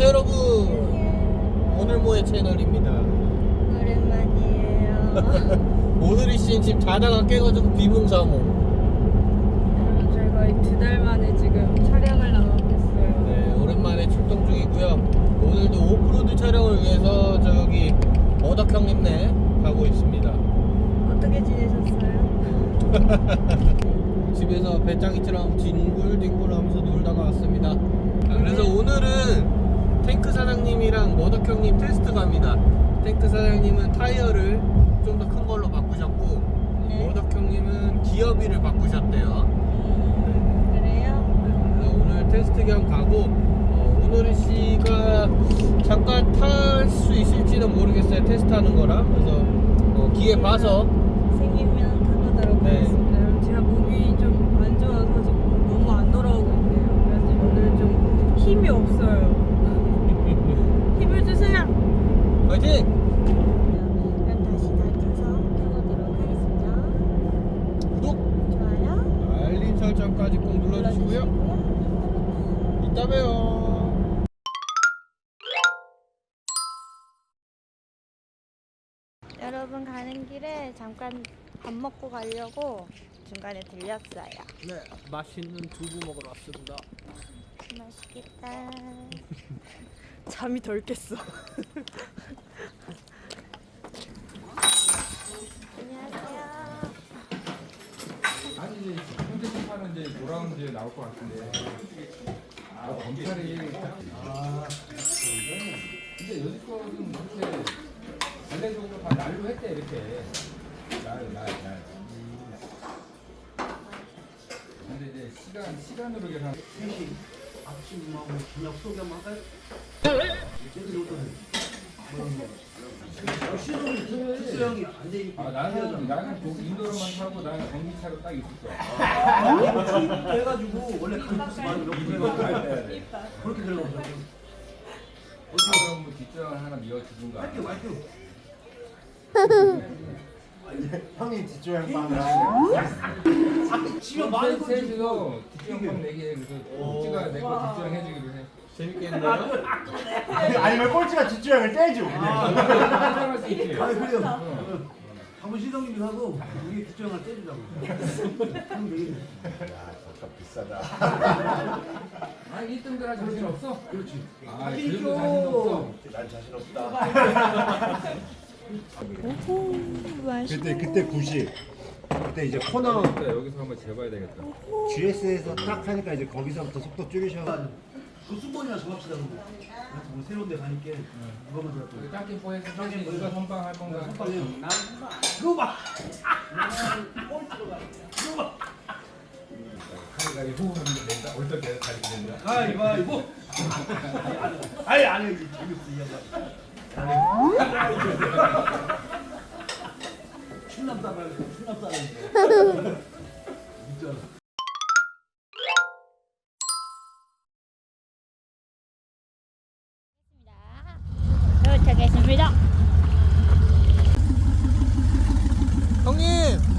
안녕하세요 여러분. 오늘 모의 채널입니다. 오랜만이에요. 오늘이 씨는 지금 자다가 깨가지고 비몽사몽. 여러분 저희 거의 두달 만에 지금 촬영을 나가겠어요. 네 오랜만에 출동 중이고요. 오늘도 오프로드 촬영을 위해서 저기 어덕 형님네 가고 있습니다. 어떻게 지내셨어요? 집에서 배짱이처럼 뒹굴뒹굴 하면서 놀다가 왔습니다. 아, 그래서 오늘은 탱크 사장님이랑 머덕 형님 테스트 갑니다 탱크 사장님은 타이어를 좀 더 큰 걸로 바꾸셨고 네. 머덕 형님은 기어비를 바꾸셨대요 그래요? 그래서 오늘 테스트 겸 가고 어, 오늘은 씨가 잠깐 탈 수 있을지는 모르겠어요 테스트하는 거라 그래서 어, 기회 봐서 생기면 타보도록 네. 하겠습니다. 제가 몸이 좀 안 좋아서 지금 너무 안 돌아오고 있네요. 그래서 오늘 좀 힘이 없어요. 힘을 주세요. 화이팅! 그럼 다시 달려서 켜보도록 하겠습니다. 구독! 좋아요. 알림 설정까지 꼭 눌러주시고요 이따 봬요 여러분 길에 잠깐 밥 먹고 가려고 중간에 들렸어요. 네 맛있는 두부 먹으러 왔습니다 맛있겠다. 잠이 덜 깼어. 안녕하세요. 아니 이제 현재 심판은 이제 돌아오는 이제 나올 것 같은데. 아 검찰이 아 근데 여지껏은 이렇게 전례적으로 다 날로 했대 이렇게 날날 날. 근데 이제 시간 시간으로 계산. 아 나는 나는 그 인도로만 타고 나는 전기차로 딱 있을 거야. 해가지고 원래 간격수 많이 이거 때야 돼. 그렇게 그래. 그럼 뭐 뒷장 하나 미워주든가. 말표. 형이 뒷조향 빵을 지금 많은 거 지금. 셋이서 뒷장 내게 그래서 꼴찌가 내거 뒷장 해주기로 해. 재밌겠는데요? 아니면 꼴찌가 뒷조향을 떼줘 그냥 할수 있지. 아니 그래요. 응. 한번 시성님이 하고 우리 뒷조향을 떼주자고. 그럼 되겠네. 야 저값 비싸다 아 1등들 할 자신 없어? 그렇지. 아. 자신 없어. 난 자신 없다 그때 그때 90 그때 이제 코너 일단 여기서 한번 재봐야 되겠다. GS에서 딱 하니까 이제 거기서부터 속도 줄이셔 그 수건이나 정합시다. 그래서 뭐 새로운 데 가니까 그거만 들었고. 짱깨 포에서 짱깨 누가 선방 할 건가? 그거 봐. 하이가 호흡하는데 내가 어떻게 가르쳐 된다. 가위바위보. 아니 아니 재밌어 이 양반. 도착했습니다. 형님!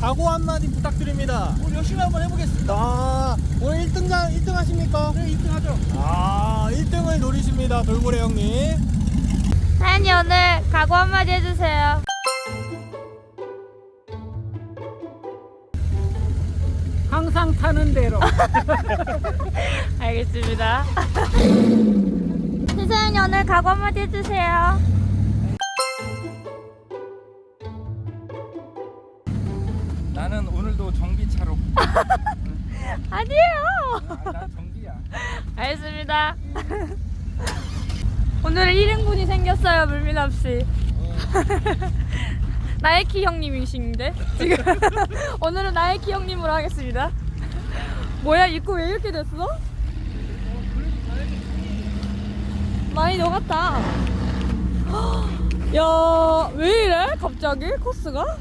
각오 한마디 부탁드립니다. 오늘 열심히 한번 해보겠습니다. 아, 오늘 1등, 1등 하십니까? 네 1등 하죠. 아, 1등을 노리십니다, 돌고래 형님. 사연이 오늘 각오 한마디 해주세요. 항상 타는 대로 알겠습니다. 세사연이 오늘 각오 한마디 해주세요. 아니에요. 아, 난 전기야. 알겠습니다. 오늘 1인분이 생겼어요, 물미남 씨. 나이키 형님이신데 지금 오늘은 나이키 형님으로 하겠습니다. 뭐야 입고 왜 이렇게 됐어? 많이 녹았다. 야, 왜 이래? 갑자기 코스가?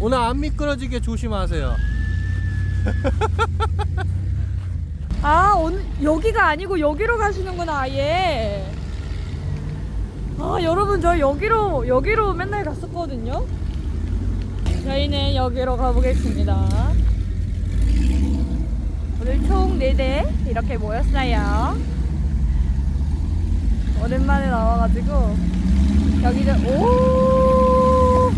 오늘 안 미끄러지게 조심하세요. 아, 오늘 여기가 아니고 여기로 가시는구나, 아예. 아, 여러분, 저 여기로, 여기로 맨날 갔었거든요? 저희는 여기로 가보겠습니다. 오늘 총 4대 이렇게 모였어요. 오랜만에 나와가지고 여기는 오!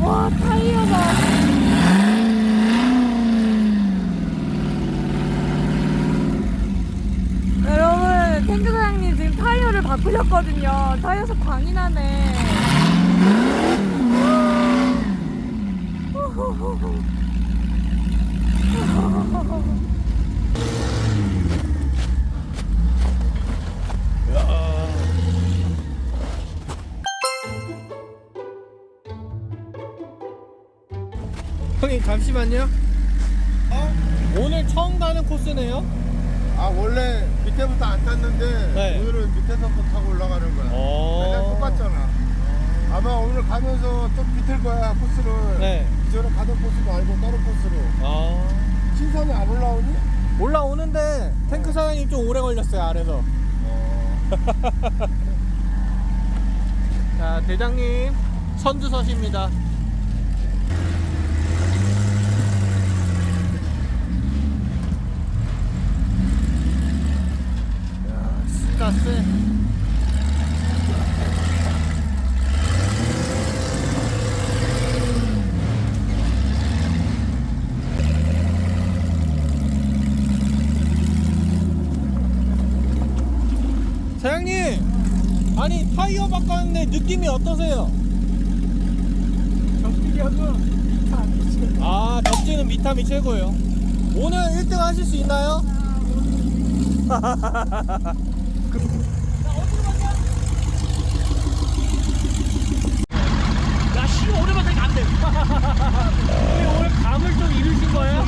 와 타이어가 여러분 탱크 사장님 지금 바꾸셨거든요. 타이어에서 광이 나네. 형님 잠시만요. 오늘 처음 가는 코스네요. 아 원래 밑에부터 안 탔는데 네. 오늘은 밑에서부터 타고 올라가는 거야. 맨날 똑같잖아. 아마 오늘 가면서 좀 비틀 거야 코스를. 네. 이전에 가던 코스 말고 다른 코스로. 아. 신선이 안 올라오니? 올라오는데 탱크 사장님 좀 오래 걸렸어요 아래서. 자 대장님 선두서십니다. 세. 사장님, 아니 타이어 바꿨는데 느낌이 어떠세요? 아, 덕지는 미탐이 최고예요. 오늘 1등 하실 수 있나요? 야, 씨, 오래만 되면 안 돼. 근데 오늘 감을 좀 잃으신 거예요?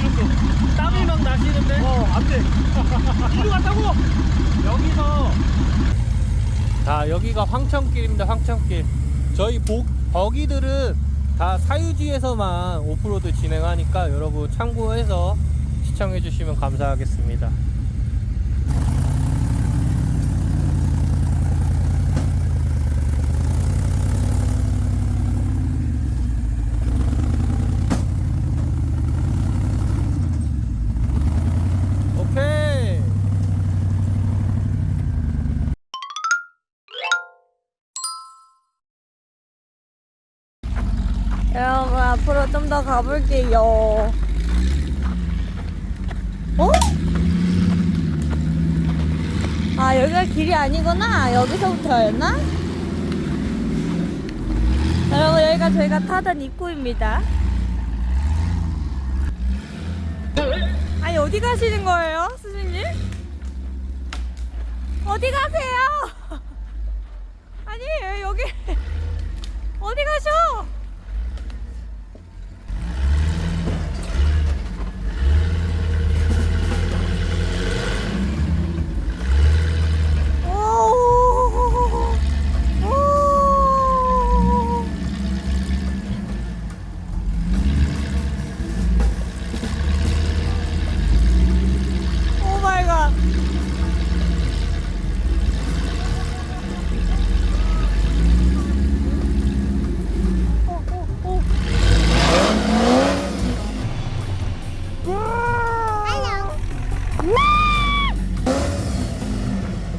땀이 막 나시는데? 어, 안 돼. 이리 갔다고! 여기서 자 여기가 황천길입니다 황천길 저희 복, 버기들은 다 사유지에서만 오프로드 진행하니까 여러분 참고해서 시청해 주시면 감사하겠습니다 오케이 여러분 앞으로 좀 더 가볼게요. 어? 아 여기가 길이 아니구나. 여기서부터였나? 여러분 여기가 저희가 타던 입구입니다. 아니 어디 가시는 거예요, 스승님? 어디 가세요? 아니 왜 여기 어디 가셔?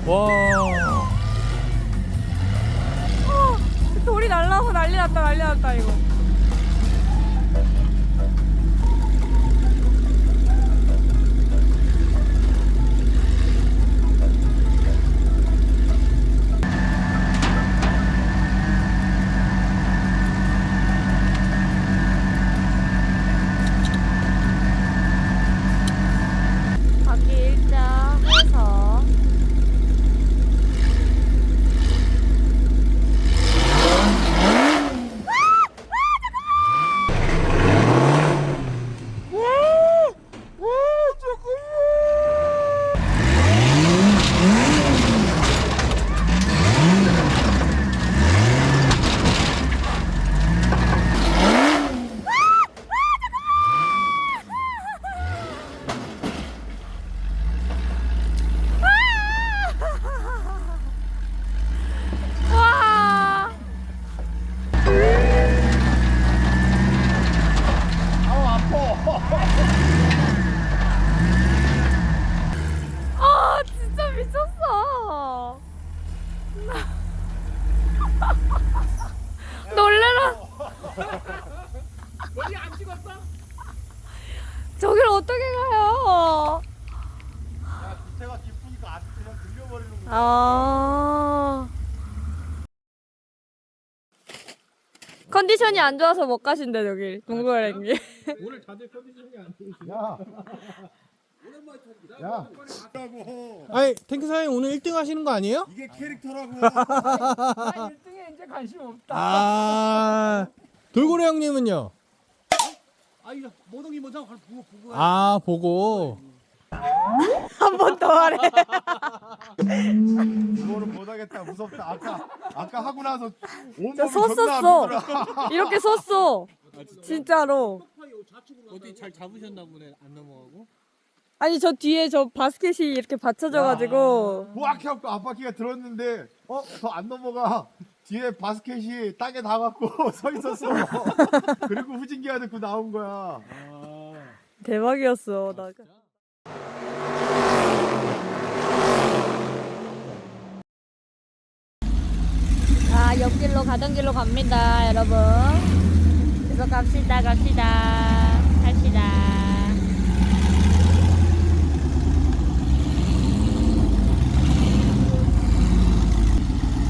와. 어, 돌이 날라서 난리 났다 난리 났다 이거 바퀴 일자 해서 미쳤어. 놀래라. 머리 안 찍었어? 저길 어떻게 가요? 밑에가 깊으니까 앞에 그냥 들려버리는 거야. 아. 컨디션이 안 좋아서 못 가신대 저길 동거랭이. 오늘 다들 컨디션이 안 좋으시네. 야. 야. 라고 아니 탱크 사장님 오늘 1등 하시는 거 아니에요? 이게 캐릭터라고. 나 1등에 이제 관심 없다. 아 돌고래 형님은요? 아 이거 모동이 먼저 보고 보고 아 보고 한 번 더 하래. 이거는 못하겠다. 무섭다. 아까 아까 하고 나서 온몸이 저 섰었어. 이렇게 섰어. 진짜로. 어디 잘 잡으셨나 보네 안 넘어가고 아니 저 뒤에 저 바스켓이 이렇게 받쳐져가지고 막 해갖고 앞바퀴가 들었는데 어? 더 안 넘어가. 뒤에 바스켓이 땅에 닿아갖고 서 있었어. 그리고 후진기가 듣고 나온 거야. 대박이었어. 나. 아 옆길로 가던 길로 갑니다, 여러분. 계속 갑시다, 갑시다, 갑시다.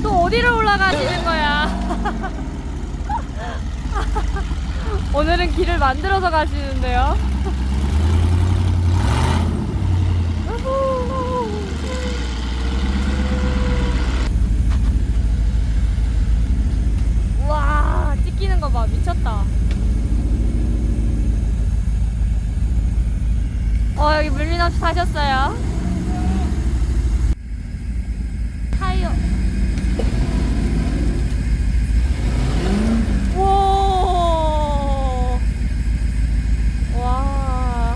또 어디로 올라가시는 거야? 오늘은 길을 만들어서 가시는데요. 와 찍히는 거 봐 미쳤다. 어 여기 물린 없이 타셨어요. 타이어. 와.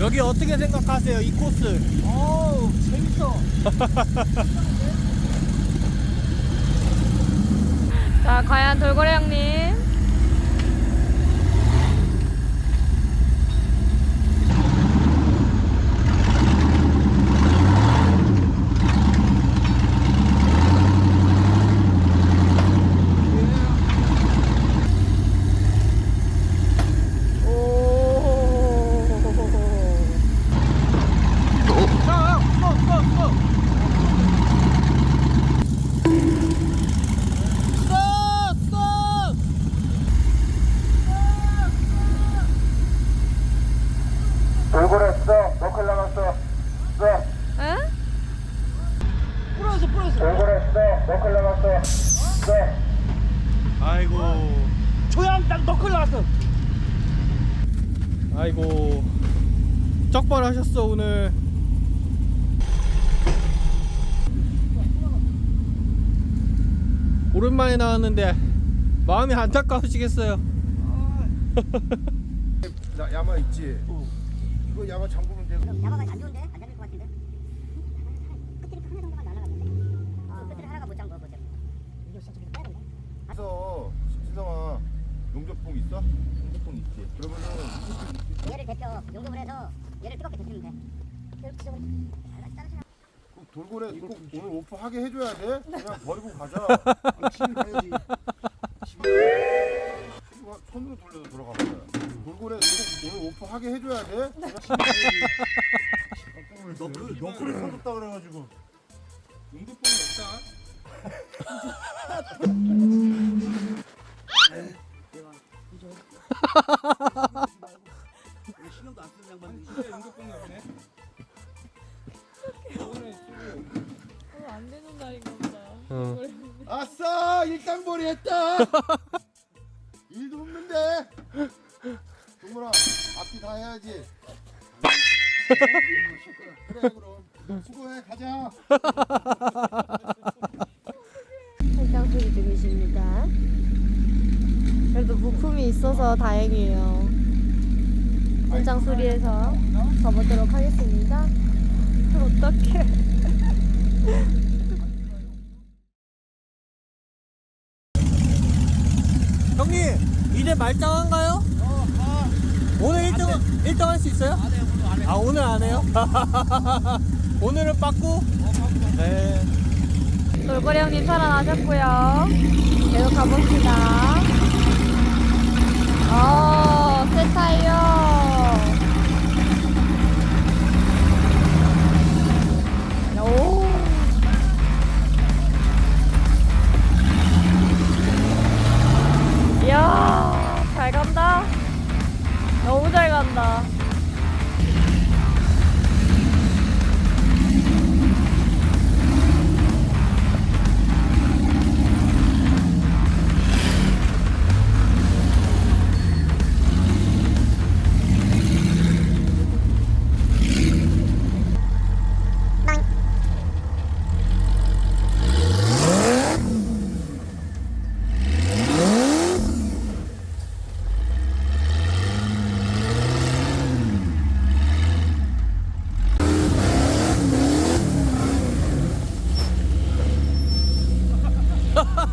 여기 어떻게 생각하세요 이 코스? 어우 재밌어. 자 과연 돌고래 형님. 돌고래 써. 너클 나갔어. 써. 응? 부러졌어 부러졌어. 돌고래 써. 너클 나갔어. 써. 아이고 조양 딱 너클 나왔어. 아이고 적발하셨어 오늘 오랜만에 나왔는데 마음이 안타까우시겠어요 나 야마 있지. 이거 야마 잠그면 되고. 야마가 안 좋은데? 안 잡힐 것 같은데? 끝들이 하나 정도만 날아갔는데? 어, 끝들이 하나가 못 잠궈 보죠. 이거 진짜 좀 빼야 되네. 그래서 신성아 용접봉 있어? 용접봉 있지. 그러면은 얘를 데펴 용접을 해서 얘를 뜨겁게 데피면 돼. 이렇게 돌고래 꼭 오늘 오프 하게 해줘야 돼? 그냥 버리고 가자. 집에 가야지 이거 손으로 돌려서 돌아가 보자. 돌고래 꼭 오늘 오프 하게 해줘야 돼? 그냥 너클 너클을 사줬다 그래가지고 용접봉이 없다 신경도 안 쓰는 양반들이 용접봉이 없네 어. 아싸 일당벌이 했다. 일도 없는데. 동물아 앞뒤 다 해야지.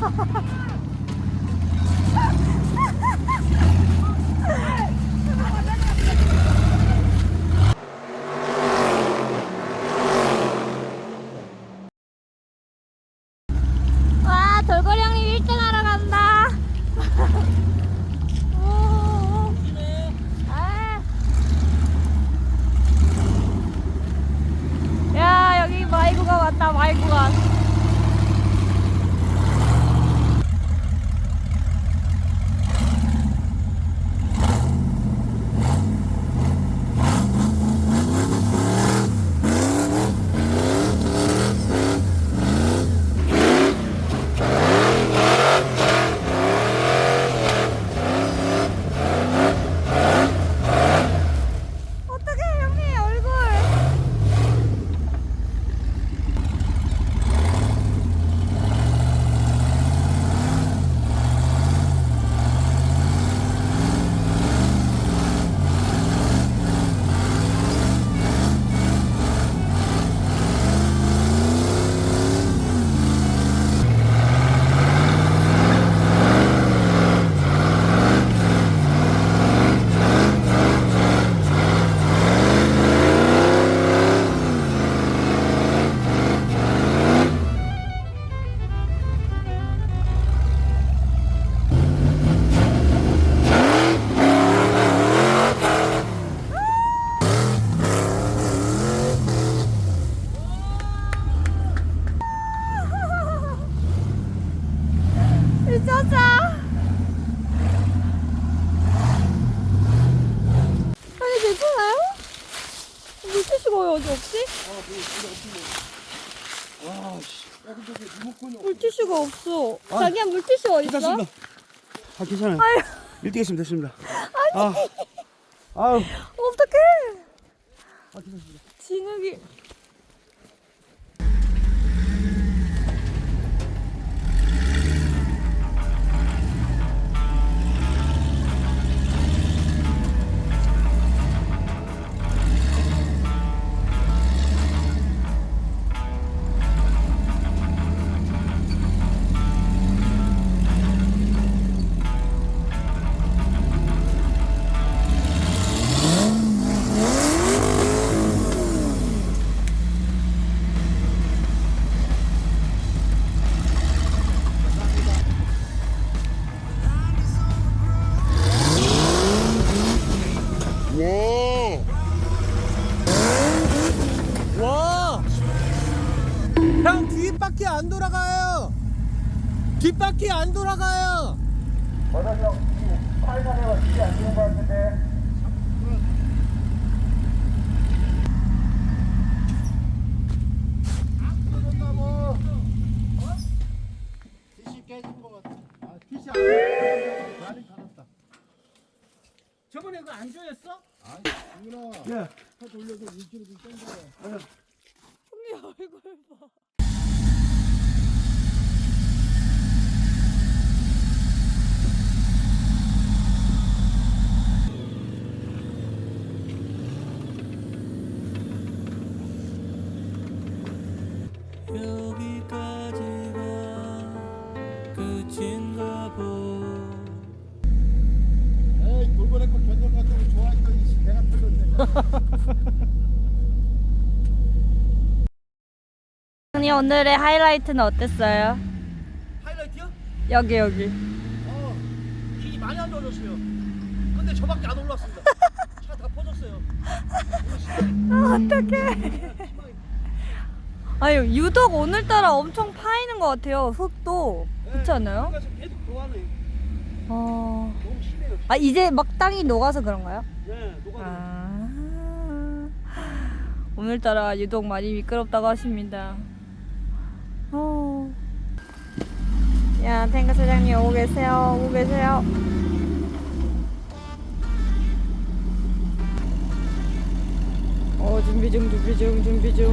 Ha ha ha ha! 물티슈가 없어. 자기야 물티슈 어디 있어? 괜찮습니다. 아 괜찮아요. 아유. 일찍 했으면 됐습니다. 아, 아유, 어떡해. 진욱이. 언니 오늘의 하이라이트는 어땠어요? 하이라이트요? 여기 여기. 어, 길이 많이 안 좋아졌어요. 근데 저밖에 안 올랐습니다. 차 다 퍼졌어요. 아, 어떡해. 아유 유독 오늘따라 엄청 파이는 것 같아요. 흙도 그렇지 않아요? 그러니까 지금 계속 녹아요. 어. 너무 심해요. 아 이제 막 땅이 녹아서 그런가요? 네, 녹아요. 아. 오늘따라 유독 많이 미끄럽다고 하십니다. 어. 야 탱크 사장님 오고 계세요. 오고 계세요. 어 준비 중 준비 중 준비 중.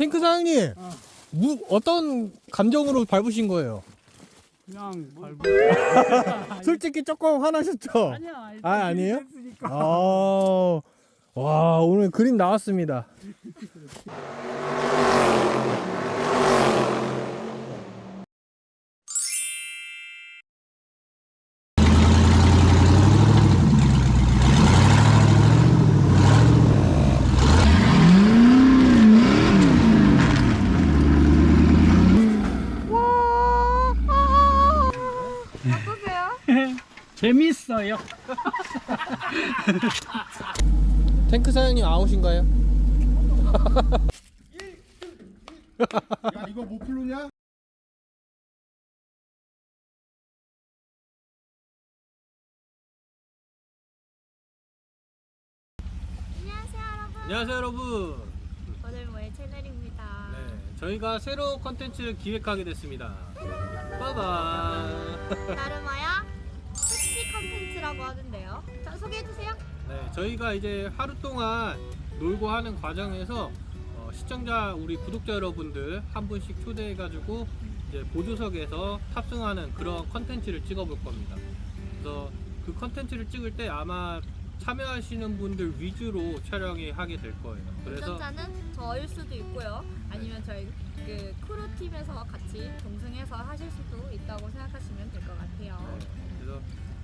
탱크 사장님 무, 어떤 감정으로 밟으신 거예요? 그냥 밟고 솔직히 조금 화나셨죠? 아니야 아, 아니에요? 아, 와 오늘 그림 나왔습니다. 재밌어요. 탱크 사장님 아웃인가요? 야 이거 못 풀느냐? 안녕하세요 여러분. 안녕하세요 여러분. 오늘 뭐의 채널입니다. 네, 저희가 새로 컨텐츠를 기획하게 됐습니다. 빠바. 나름아야 컨텐츠라고 하는데요. 자 소개해 주세요. 네, 저희가 이제 하루 동안 놀고 하는 과정에서 어, 시청자 우리 구독자 여러분들 한 분씩 초대해가지고 이제 보조석에서 탑승하는 그런 컨텐츠를 찍어볼 겁니다. 그래서 그 컨텐츠를 찍을 때 아마 참여하시는 분들 위주로 촬영이 하게 될 거예요. 그래서 운전자는 저일 수도 있고요. 아니면 저희 그 크루 팀에서 같이 동승해서 하실 수도 있다고 생각하시면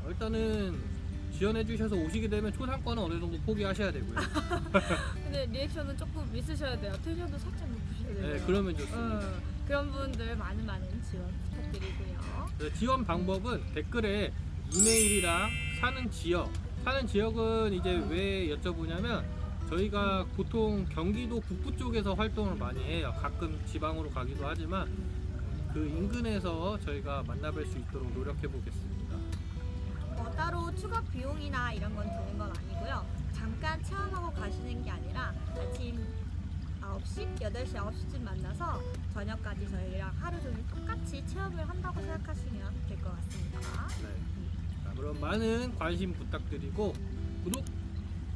일단은 지원해 주셔서 오시게 되면 초상권은 어느 정도 포기하셔야 되고요. 근데 리액션은 조금 있으셔야 돼요. 텐션도 살짝 높으셔야 돼요. 네, 그러면 좋습니다. 어, 그런 분들 많은 많은 지원 부탁드리고요. 그래서 지원 방법은 댓글에 이메일이랑 사는 지역 사는 지역은 이제 왜 여쭤보냐면 저희가 보통 경기도 북부 쪽에서 활동을 많이 해요 가끔 지방으로 가기도 하지만 그 인근에서 저희가 만나뵐 수 있도록 노력해 보겠습니다 뭐 따로 추가 비용이나 이런 건 드는 건 아니고요. 잠깐 체험하고 가시는 게 아니라 아침 9시, 8시, 9시쯤 만나서 저녁까지 저희랑 하루 종일 똑같이 체험을 한다고 생각하시면 될 것 같습니다. 네. 자, 그럼 많은 관심 부탁드리고 구독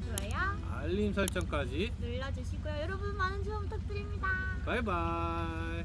좋아요 알림 설정까지 눌러주시고요. 여러분 많은 지원 부탁드립니다. 바이바이